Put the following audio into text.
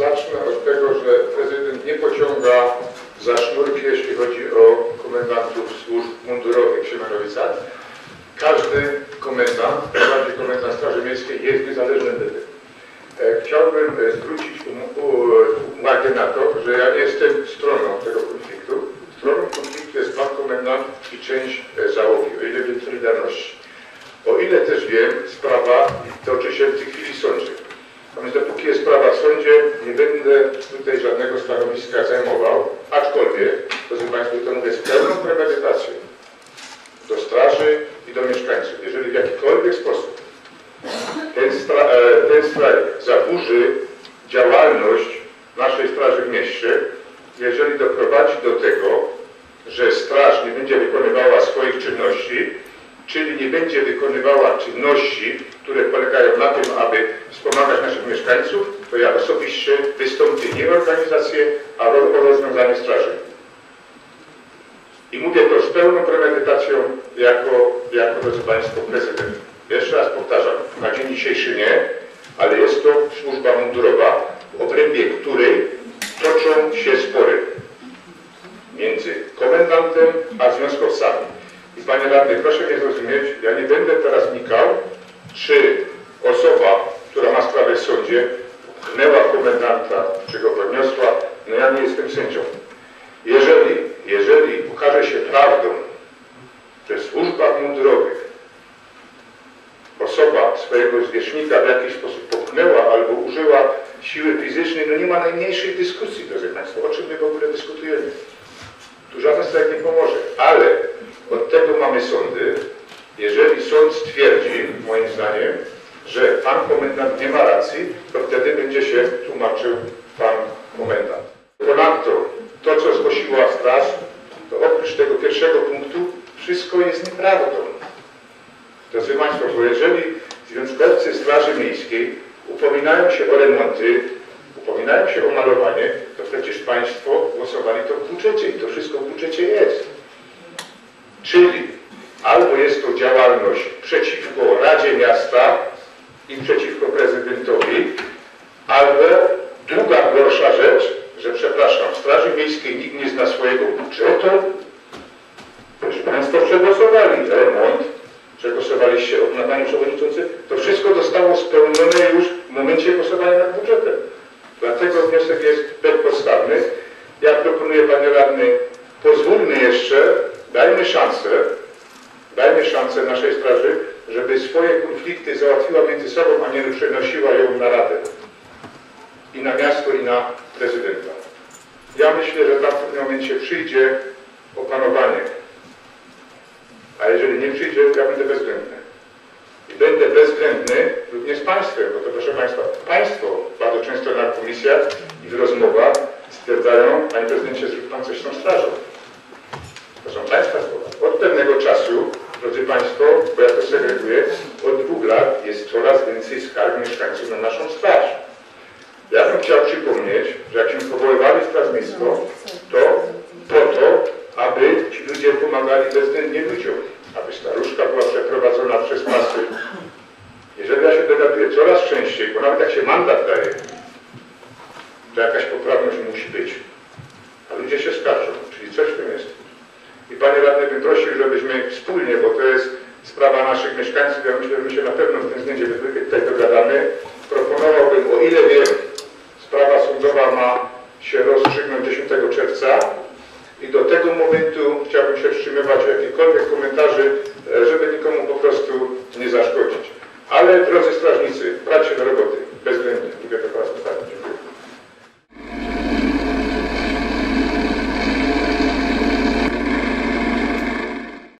zacznę od tego, że prezydent nie pociąga za sznurki, jeśli chodzi o komendantów służb mundurowych w Siemenowicach. Każdy komendant, bardziej komendant Straży Miejskiej jest niezależny od. E, chciałbym e, zwrócić um, uwagę na to, że ja nie jestem stroną tego konfliktu. Stroną konfliktu jest pan komendant i część e, załogi, o ile wiem Solidarności. O ile też wiem, sprawa toczy się w tej chwili w sądzie. A więc dopóki jest sprawa w nie będę tutaj żadnego stanowiska zajmował, aczkolwiek, proszę Państwa, to mówię z pełną premedytacją do straży i do mieszkańców. Jeżeli w jakikolwiek sposób ten, stra, e, ten strajk zaburzy działalność naszej straży w mieście, jeżeli doprowadzi do tego, że straż nie będzie wykonywała swoich czynności, czyli nie będzie wykonywała czynności, które polegają na tym, aby wspomagać naszych mieszkańców, to ja osobiście wystąpię nie o organizację, a o rozwiązanie straży. I mówię to z pełną premedytacją jako, jako drodzy Państwo, prezydent. Jeszcze raz powtarzam, na dzień dzisiejszy nie, ale jest to służba mundurowa, w obrębie której toczą się spory między komendantem a związkowcami. I Panie Radny, proszę mnie zrozumieć, ja nie będę teraz wnikał, czy osoba, która ma sprawę w sądzie, pchnęła komendanta, czy go podniosła, no ja nie jestem sędzią. Jeżeli, jeżeli okaże się prawdą, że w mundurowych osoba swojego zwierzchnika w jakiś sposób popchnęła albo użyła siły fizycznej, no nie ma najmniejszej dyskusji, drodzy Państwo, o czym my w ogóle dyskutujemy. Tu żaden strajk nie pomoże, ale od tego mamy sądy. Jeżeli sąd stwierdzi, moim zdaniem, że pan komendant nie ma racji, to wtedy będzie się tłumaczył pan komendant. Ponadto to, co zgłosiła straż, to oprócz tego pierwszego punktu wszystko jest nieprawdą. Drodzy Państwo, bo jeżeli związkowcy Straży Miejskiej upominają się o remonty, upominają się o malowanie, to przecież Państwo głosowali to w budżecie i to wszystko w budżecie jest. Czyli albo jest to działalność przeciwko Radzie Miasta i przeciwko prezydentowi, albo druga gorsza rzecz, że przepraszam, w Straży Miejskiej nikt nie zna swojego budżetu, Proszę Państwo przegłosowali remont, przegłosowaliście, na Panie Przewodniczący, to wszystko zostało spełnione już w momencie głosowania nad budżetem. Dlatego wniosek jest bezpodstawny. Ja proponuję, Panie Radny, pozwólmy jeszcze, dajmy szansę, dajmy szansę naszej straży, żeby swoje konflikty załatwiła między sobą, a nie przenosiła ją na Radę i na miasto, i na prezydenta. Ja myślę, że tam w pewnym momencie przyjdzie opanowanie. A jeżeli nie przyjdzie, ja będę bezwzględny. I będę bezwzględny również z państwem, bo to proszę Państwa, Państwo bardzo często na komisjach i w rozmowach stwierdzają, Panie Prezydencie, zrób Pan coś z tą strażą. Mieszkańców na naszą straż. Ja bym chciał przypomnieć, że jak się powoływali Straż Miejską, to po to, aby ci ludzie pomagali bezwzględnie ludziom, aby staruszka była przeprowadzona przez pasy. Jeżeli ja się dogaduję coraz częściej, bo nawet jak się mandat daje, to jakaś poprawność musi być. A ludzie się skarżą, czyli coś w tym jest. I Panie Radny bym prosił, żebyśmy wspólnie, bo to jest sprawa naszych mieszkańców, ja myślę, że my się na pewno w tym względzie tutaj dogadamy, proponowałbym, o ile wiem, sprawa sądowa ma się rozstrzygnąć 10 czerwca, i do tego momentu chciałbym się wstrzymywać jakichkolwiek komentarzy, e, żeby nikomu po prostu nie zaszkodzić. Ale drodzy strażnicy, brać się do roboty.